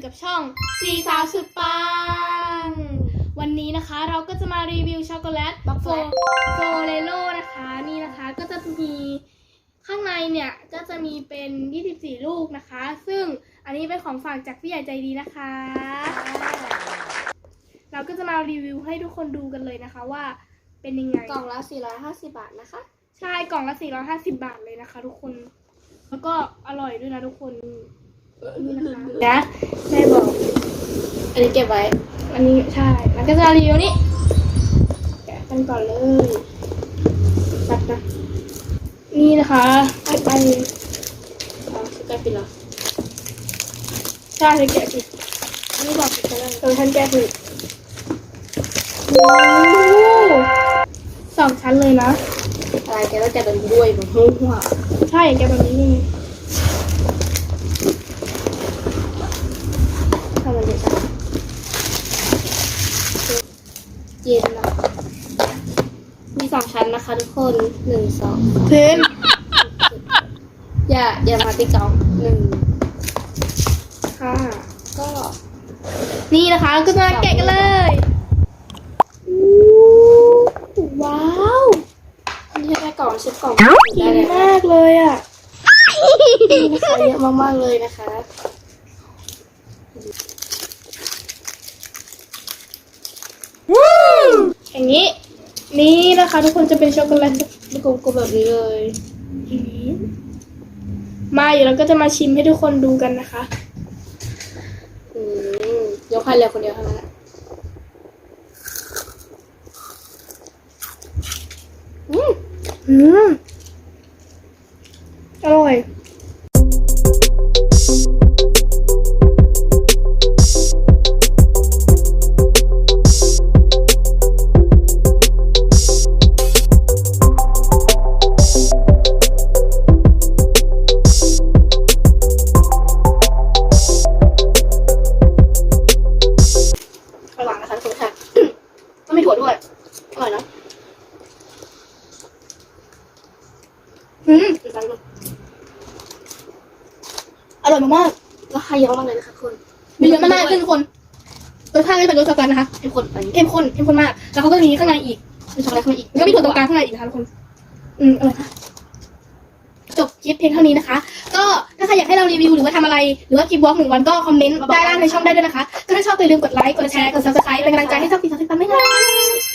อยู่กับช่องสีสาวสุดปัง วันนี้นะคะเราก็จะมารีวิวช็อกโกแลตโฟโฟเรโลนะคะนี่นะคะก็จะมีข้างในเนี่ยก็จะมีเป็น 24 ลูกนะคะ ซึ่งอันนี้เป็นของฝากจากพี่ใหญ่ใจดีนะคะ เราก็จะมารีวิวให้ทุกคนดูกันเลยนะคะว่าเป็นยังไง กล่องละ 450 บาทนะคะ ใช่ กล่องละ 450 บาทเลยนะคะ ทุกคน แล้วก็อร่อยด้วยนะทุกคน นี่นะคะนะแม่บอก อันนี้เก็บไว้ อันนี้ใช่ แล้วก็จะรีวิวนี่แกะกันก่อนเลยปัดนะนี่นะคะไปไปอ๋อสกายปิดเหรอใช่เธอแกะผิดอันนี้บอกปิดไปแล้วเออฉันแกะผิดโอ้สองชั้นเลยนะอะไรแกต้องแกะแบบนี้ด้วยแบบหัวหัวใช่แกะแบบนี้นี่ทำมันเด็ดจัง เย็นนะมีสองชั้นนะคะทุกคนหนึ่งสองเพนอย่าอย่ามาติ๊กเอาหนึ่งค่ะก็ นี่นะคะก็จะมาแกะกันเลยว้าวอันนี้แค่กล่องชิปกล่องกิได้นเลยนะมากเลยอะนี่นะคะเยอะมากๆเลยนะคะ อย่างนี้ นี่นะคะ ทุกคนจะเป็นช็อกโกแลตเป็นกลมๆแบบนี้เลยอย่างนี้มาเดี๋ยวเราก็จะมาชิมให้ทุกคนดูกันนะคะอืมยกให้เลยคนเดียวเท่านั้นแหละอืมอืม อร่อย ก็ไม่ถั่วด้วย อร่อยเนอะอืมเป็นฟังดูอร่อยมากราคาเยอะมากเลยนะคะคุณๆมีเยอะมากๆขึ้นทุกคนรสชาติก็เป็นรสช็อกโกแลตนะคะทุกคนไปเข้มข้นเข้มข้นมาก แล้วเขาก็มีข้างในอีกมีช็อกโกแลตเข้ามาอีกแล้วก็มีถั่วตรงกลางข้างในอีกนะคะทุกคน อืมอร่อยมากจบคลิปเพียงเท่านี้นะคะ ก็ถ้า ใครอยากให้เรารีวิวหรือว่าทำอะไร หรือว่าคลิปวอล์กหนึ่งวันก็คอมเมนต์ได้ล่างในช่องได้ด้วยนะคะ ก็ถ้าชอบอย่าลืมกดไลค์ กดแชร์ กดซับสไครป์เป็นกำลังใจให้ช่องปีศาจติดตามด้วยนะ